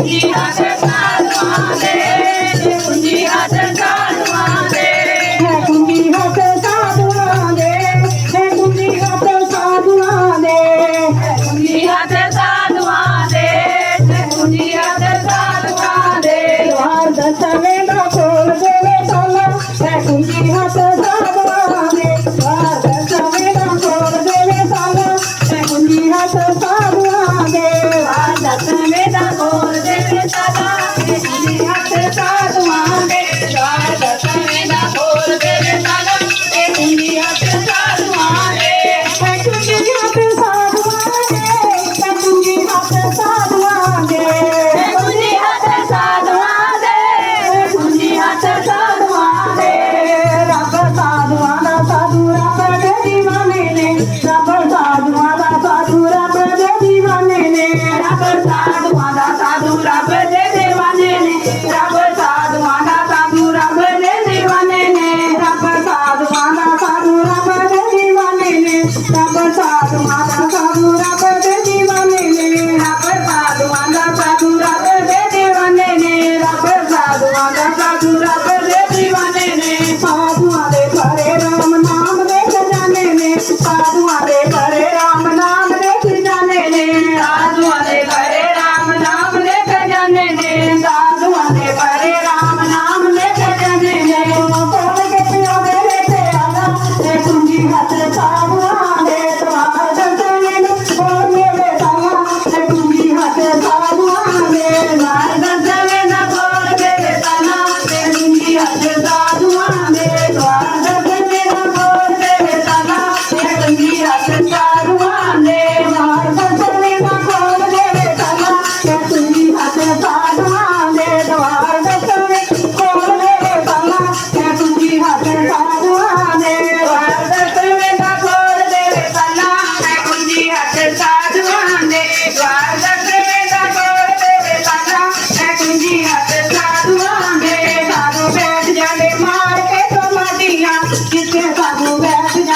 ਕੁੰਜੀਆਂ ਸਰਕਾਰ ਮਾਰੇ ਕੁੰਜੀਆਂ ਸਰਕਾਰ ਮਾਰੇ ਮੈਂ ਕੁੰਜੀਆਂ ਤੇ ਸਾਧੂਆਂ ਦੇ ਮੈਂ ਕੁੰਜੀਆਂ ਤੇ ਸਾਧੂਆਂ ਦੇ ਕੁੰਜੀਆਂ ਤੇ ਸਾਧੂਆਂ ਦੇ ਕੁੰਜੀਆਂ ਤੇ ਸਾਧੂਆਂ ਦੇ ਲੋਹਾਰ ਦਸਵੇਂ ಸಾಧುವಾಗ ಸಾಧು ರಾಧೆ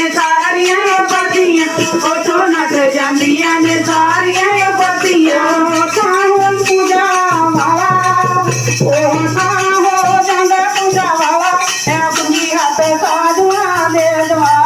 ਨੇ ਸਾਰੀਆਂ ਪੱਤੀਆਂ ਉਹ ਤੋਂ ਨੱਠ ਜਾਂਦੀਆਂ ਨੇ ਸਾਰੀਆਂ ਪੱਤੀਆਂ ਸਾਹੋਂ ਪੂਜਾ ਵਾਲਾ ਉਹ ਸਾਹੋਂ ਜਾਂਦਾ ਪੂਜਾ ਵਾਲਾ ਆਪਣੀ ਹੱਥ ਸਾਧੂਆਂ ਦੇ ਦਵਾ